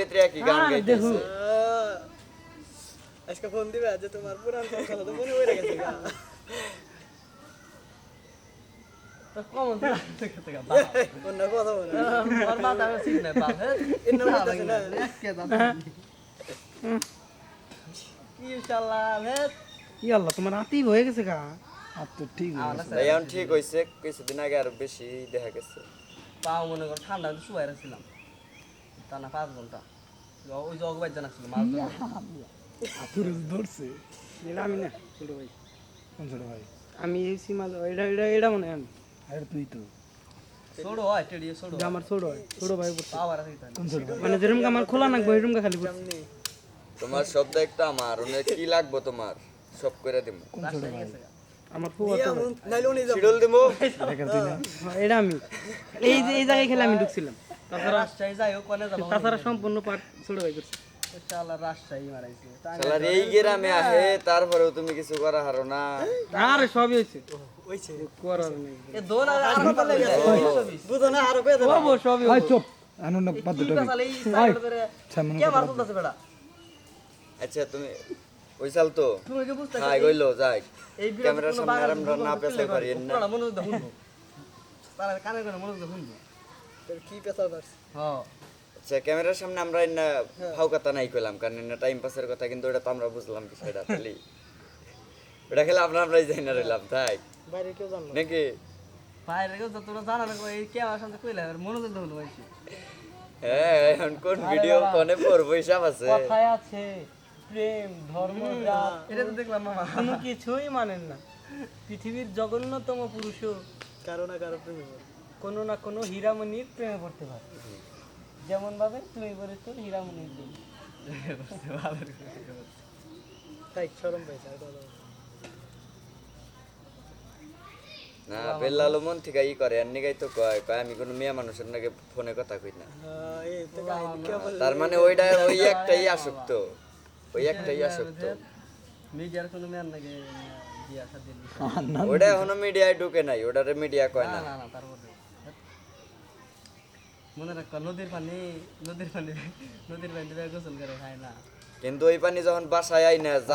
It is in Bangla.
ভিতরে একই গান হ্যাঁ, গাইতেছে আজকে ফোন দিবে যে তোমার পুরান কথা তো মনে গেছে। তোমার আতি হয়ে গেছে গা। আর তো ঠিক এখন ঠিক হয়েছে কিছুদিন আগে আরও বেশি দেখা গেছে। পাও মনে কর ঠান্ডা শুয়ে রাখছিলাম। তা না পাঁচ ঘণ্টা। ওই জগ বাইর জানা ছিল মাছ ধরা। ধরছে। এটা আমি না ছোট ভাই। কোন ছোট ভাই? আমি এই সীমা এটা এটা এটা মনে আমি। আর তুই তো। ছোট হয় টেডিয়ে ছোট এটা আমার ছোট ভাই ছোট ভাই পড়ছে। পাওয়ার আছে কোন ছোট মানে যেরকম আমার খোলা নাকবো এরকম খালি পড়ছে। তোমার আমার ওনে কি লাগবো তোমার? সব করে দিব কোন ছোট ভাই? আমার এটা আমি। এই যে এই জায়গায় খেলে আমি ঢুকছিলাম। তাছাড়া রাজশাহী যাই হোক কোনে যাব তাছাড়া সম্পূর্ণ পার্ট ছোট ভাই করছে। শালা রাজশাহী মারাইছে। তাই এই গ্রামে আহে তারপরেও তুমি কিছু করা হারো না। আরে সবই হয়েছে। হয়েছে। করার নেই। এ দোন আর আর কত লেগে বুঝো না আরও কয়ে দেবো সবই আই চুপ আনন্দ বাদ কি দুটো পেছালে এই সাইড করে সামনে কে মার তুলতাছে বেটা? আচ্ছা তুমি ওই সাল তো। তুমি কি বুঝতে হ্যাঁ গইলো যাই। এই ক্যামেরার সামনে না পেছাই পারি না? মনোযোগ শুনব। কানে কানে মনোযোগ দিয়ে শুনব। কি পেশা পারছে হ্যাঁ। আচ্ছা ক্যামেরার সামনে আমরা না ফাউ কথা নাই কইলাম কারণ না টাইম পাসের কথা কিন্তু ওটা তো আমরা বুঝলাম বিষয়টা তাহলে ওটা খেলে আমরা আমরাই যাই না রইলাম তাই। বাইরে কেউ জানলো নাকি? বাইরে গেও তো তোরা জানা না এই কে আমার সাথে কইলে আর মনোযোগ শুনব হয়েছে হ্যাঁ এখন কোন ভিডিও কোনে পড়ব হিসাব আছে। কথায় আছে প্রেম ধর্ম এটা তো দেখলাম মামা। কোনো কিছুই মানেন না। পৃথিবীর জঘন্যতম পুরুষও। কারও না কারও প্রেমে পড়ে। কোনো না কোনো হীরামণির প্রেমে পড়তে পারে। যেমন ভাবে তুমি পড়েছো হীরামণির প্রেমে। তাই আর কথা না বেল্লালো মন থেকে ই করে আর নিগাই তো কয় কয় আমি কোনো মেয়ে মানুষের নাকি ফোনে কথা কই না। তার মানে ওইটা ওই একটাই আসক্ত। ওই একটাই আসক্ত। মিডিয়ার কোনো ম্যান নাকি ওটা এখনও মিডিয়ায় ঢুকে নাই ওটারে মিডিয়া কয় না। তার মনে রাখ নদীর পানি নদীর পানি নদীর পানি গোসল করে খায় না। কিন্তু ওই পানি যখন বাসায় আই না